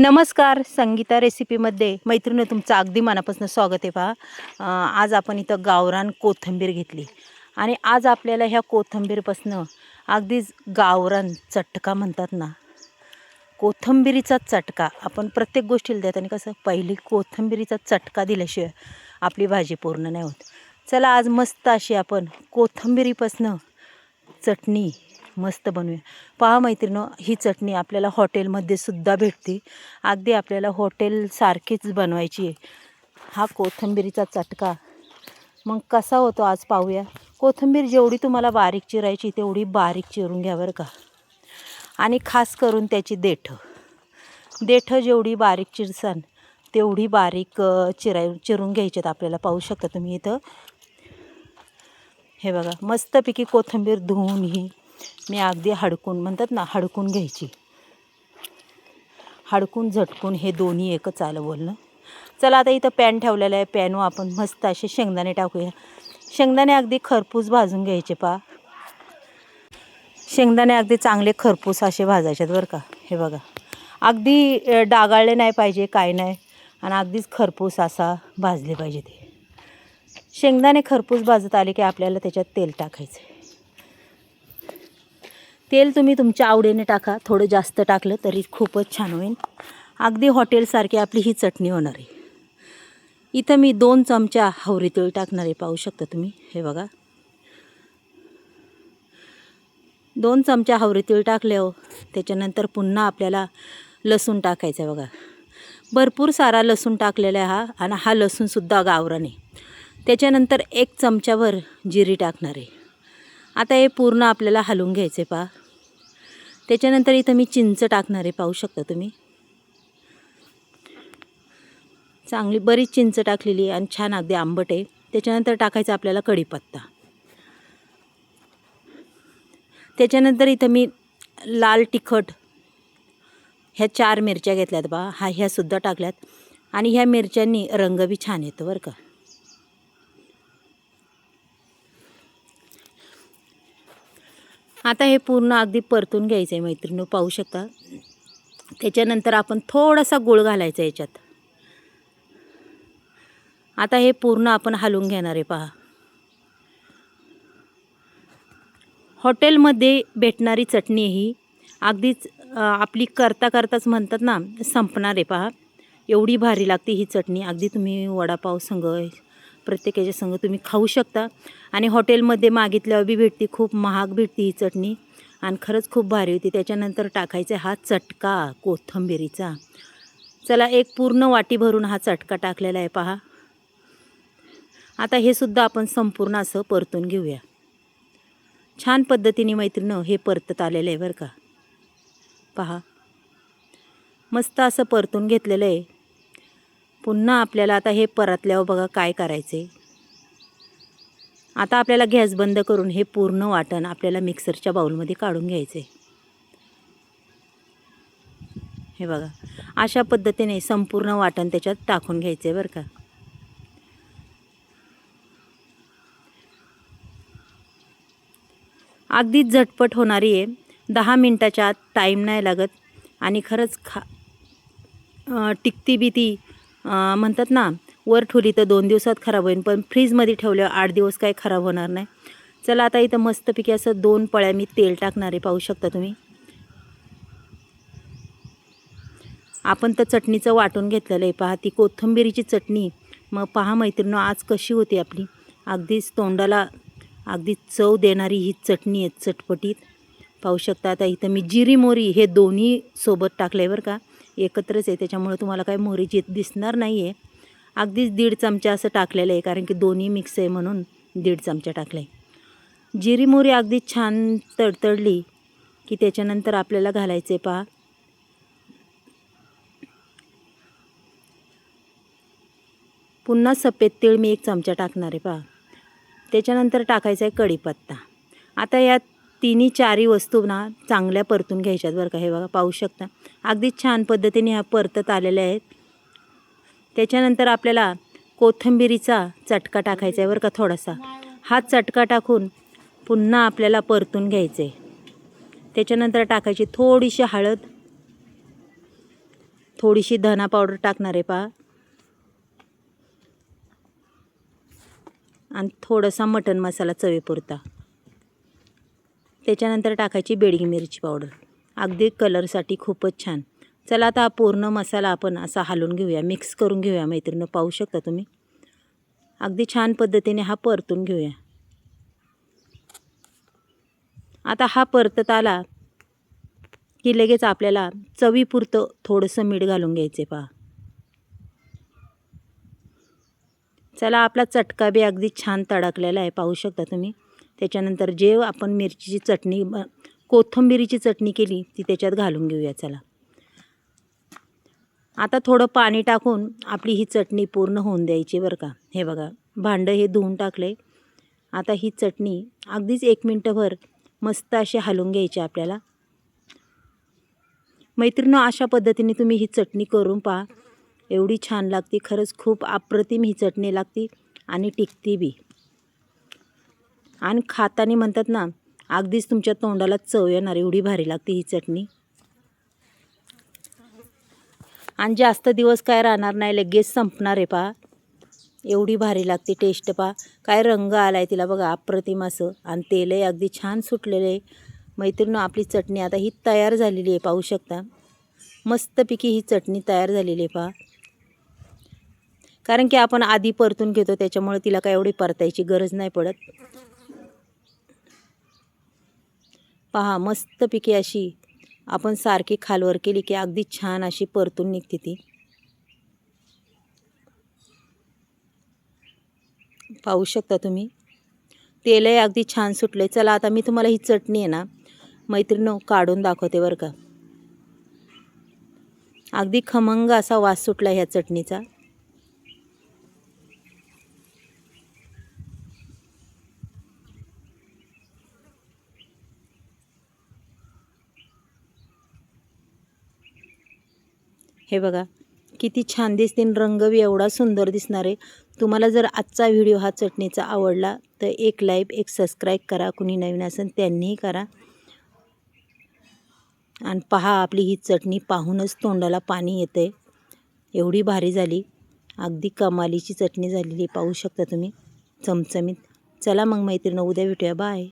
नमस्कार संगीता रेसिपीमध्ये मैत्रिणी तुमचं अगदी मनापासून स्वागत आहे पहा. आज आपण इथं गावरान कोथिंबीर घेतली. आणि आज आपल्याला ह्या कोथंबीरपासनं अगदीच गावरान चटका म्हणतात ना. कोथिंबिरीचा चटका. आपण प्रत्येक गोष्टीला देताना कसं पहिली कोथिंबिरीचा चटका दिल्याशिवाय आपली भाजी पूर्ण नाही होत. चला आज मस्त अशी आपण कोथिंबिरीपासनं चटणी मस्त बनवूया. पहा मैत्रिणं ही चटणी आपल्याला हॉटेलमध्ये सुद्धा भेटते. अगदी आपल्याला हॉटेलसारखीच बनवायची आहे. हा कोथिंबीरीचा चटका. मग कसा होतो आज पाहूया. कोथिंबीर जेवढी तुम्हाला बारीक चिरायची तेवढी बारीक चिरून घ्या बरं का. आणि खास करून त्याची देठं. देठं जेवढी बारीक चिरसान तेवढी बारीक चिराय चिरून घ्यायच्यात आपल्याला. पाहू शकता तुम्ही इथं. हे बघा मस्तपैकी कोथिंबीर धुवून ही मी अगदी हडकून म्हणतात ना हडकून घ्यायची. हडकून झटकून हे दोन्ही एकच आलं बोलणं. चला आता इथं पॅन ठेवलेलं आहे पॅनवर आपण मस्त असे शेंगदाणे टाकूया. शेंगदाणे अगदी खरपूस भाजून घ्यायचे पा. शेंगदाणे अगदी चांगले खरपूस असे भाजायचे बरं का हे बघा. अगदी डागाळले नाही पाहिजे काय नाही. आणि अगदीच खरपूस असा भाजले पाहिजे ते. शेंगदाणे खरपूस भाजत आले की आपल्याला त्याच्यात तेल टाकायचं तेल तुम्ही तुमच्या आवडीने टाका. थोडं जास्त टाकलं तरी खूपच छान होईल. अगदी हॉटेलसारखी आपली ही चटणी होणार आहे. इथं मी दोन चमचा हवरी तेल टाकणार आहे. पाहू शकता तुम्ही. हे बघा. दोन चमचा हवरी तेल टाकले हो. त्याच्यानंतर पुन्हा आपल्याला लसूण टाकायचं आहे बघा. भरपूर सारा लसूण टाकलेला आहे हा. आणि हा लसूणसुद्धा गावराने. त्याच्यानंतर एक चमच्यावर जिरी टाकणार आहे. आता हे पूर्ण आपल्याला हलवून घ्यायचं आहे पहा. त्याच्यानंतर इथं मी चिंच टाकणार आहे पाहू शकता तुम्ही. चांगली बरीच चिंच टाकलेली आहे आणि छान अगदी आंबट आहे. त्याच्यानंतर टाकायचा आपल्याला कढीपत्ता. त्याच्यानंतर इथं मी लाल तिखट ह्या चार मिरच्या घेतल्यात बा. हा ह्यासुद्धा टाकल्यात. आणि ह्या मिरच्यांनी रंग बी छान येतो बरं का. आता हे पूर्ण अगदी परतून घ्यायचं आहे मैत्रिणी पाहू शकता. त्याच्यानंतर आपण थोडासा गुळ घालायचा याच्यात. आता हे पूर्ण आपण हलवून घेणार आहे पहा. हॉटेलमध्ये भेटणारी चटणी ही अगदीच आपली करता करताच म्हणतात ना संपणार आहे पहा. एवढी भारी लागते ही चटणी. अगदी तुम्ही वडापाव संग प्रत्येकाच्या संग तुम्ही खाऊ शकता. आणि हॉटेलमध्ये मागितल्यावर बी भेटते खूप महाग भेटते ही चटणी. आणि खरंच खूप भारी होती. त्याच्यानंतर टाकायचा हा चटका कोथंबिरीचा. चला एक पूर्ण वाटी भरून हा चटका टाकलेला आहे पहा. आता हे सुद्धा आपण संपूर्ण असं परतून घेऊया. छान पद्धतीने मैत्रिणं हे परतत आलेलं आहे बरं का. पहा. मस्त असं परतून घेतलेलं आहे. पुन्हा आपल्याला आता हे परतल्यावर बघा काय करायचं. आहे आता आपल्याला गॅस बंद करून हे पूर्ण वाटण आपल्याला मिक्सरच्या बाऊलमध्ये काढून घ्यायचं. आहे हे बघा अशा पद्धतीने संपूर्ण वाटण त्याच्यात टाकून घ्यायचं आहे बरं का. अगदीच झटपट होणारी आहे. दहा मिनटाच्या आत टाईम नाही लागत आणि खरंच खा टिकती बी ती म्हणतात ना वर ठेवली तर दोन दिवसात खराब होईल पण फ्रीजमध्ये ठेवल्यावर आठ दिवस काही खराब होणार नाही. चला आता इथं मस्तपैकी असं दोन पळ्या मी तेल टाकणार आहे पाहू शकता तुम्ही. आपण तर चटणीचं वाटून घेतलेलं आहे पहा ती कोथिंबिरीची चटणी. मग पहा मैत्रिणी आज कशी होती आपली. अगदीच तोंडाला अगदी चव देणारी ही चटणी आहे चटपटीत. पाहू शकता आता इथं मी जिरी मोरी हे दोन्ही सोबत टाकलं आहे बरं का. एकत्रच आहे त्याच्यामुळे तुम्हाला काही मोहरीची दिसणार नाही आहे अगदीच दीड चमचा असं टाकलेलं आहे कारण की दोन्ही मिक्स आहे म्हणून दीड चमचा टाकला आहे जिरी मोरी अगदी छान तडतडली की त्याच्यानंतर आपल्याला घालायचे पहा. पुन्हा सफेद तीळ मी एक चमचा टाकणार आहे पहा. त्याच्यानंतर टाकायचा आहे कढीपत्ता. आता यात तिन्ही चारही वस्तू ना चांगल्या परतून घ्यायच्यात बरं का. हे बघा पाहू शकता. अगदी छान पद्धतीने ह्या परतत आलेल्या आहेत. त्याच्यानंतर आपल्याला कोथिंबिरीचा चटका टाकायचा आहे बरं का थोडासा. हा चटका टाकून पुन्हा आपल्याला परतून घ्यायचं. आहे त्याच्यानंतर टाकायची थोडीशी हळद. थोडीशी धना पावडर टाकणार आहे पहा आणि थोडासा मटन मसाला चवीपुरता. त्याच्यानंतर टाकायची बेडगी मिरची पावडर. अगदी कलरसाठी खूपच छान. चला आता पूर्ण मसाला आपण असा हलवून घेऊया. मिक्स करून घेऊया मैत्रिणं. पाहू शकता तुम्ही. अगदी छान पद्धतीने हा परतून घेऊया. आता हा परतत आला की लगेच आपल्याला चवीपुरतं थोडंसं मीठ घालून घ्यायचे पहा. चला आपला चटका बी अगदी छान तडकलेला आहे. पाहू शकता तुम्ही. त्याच्यानंतर जे आपण मिरचीची चटणी ब- कोथिंबिरीची चटणी केली ती त्याच्यात घालून घेऊया चला. आता थोडं पाणी टाकून आपली ही चटणी पूर्ण होऊन द्यायची बरं का. हे बघा भांडं हे धुवून टाकले. आता ही चटणी अगदीच एक मिनटंभर मस्त अशी हलवून घ्यायची आपल्याला. मैत्रिणं अशा पद्धतीने तुम्ही ही चटणी करून पहा. एवढी छान लागते खरंच खूप अप्रतिम ही चटणी लागते आणि टिकती बी. आणि खातानी म्हणतात ना अगदीच तुमच्या तोंडाला चव येणार एवढी भारी लागते ही चटणी. आणि जास्त दिवस काय राहणार नाही लगेच संपणार आहे पा एवढी भारी लागते टेस्ट पा काय रंग आला आहे तिला बघा अप्रतिम असं. आणि तेलही अगदी छान सुटलेलं आहे. मैत्रिणी आपली चटणी आता ही तयार झालेली आहे पाहू शकता. मस्तपैकी ही चटणी तयार झालेली आहे पहा. कारण की आपण आधी परतून घेतो त्याच्यामुळे तिला काय एवढी परतायची गरज नाही पडत. पहा मस्तपैकी अशी आपण सारखी खालवर केली की अगदी छान अशी परतून निघते ती. पाहू शकता तुम्ही? तेलही अगदी छान सुटले चला आता मी तुम्हाला ही चटणी आहे ना मैत्रिणी काढून दाखवते बरं का. अगदी खमंग असा वास सुटला ह्या चटणीचा. हे बघा किती छान दिसते आणि रंग बी एवढा सुंदर दिसणार आहे. तुम्हाला जर आजचा व्हिडिओ हा चटणीचा आवडला तर एक लाईक एक सबस्क्राईब करा. कुणी नवीन असेल त्यांनीही करा. आणि पहा आपली ही चटणी पाहूनच तोंडाला पाणी येतं आहे एवढी भारी झाली. अगदी कमालीची चटणी झालेली पाहू शकता तुम्ही चमचमीत. चला मग मैत्रिणी उद्या भेटूया. बाय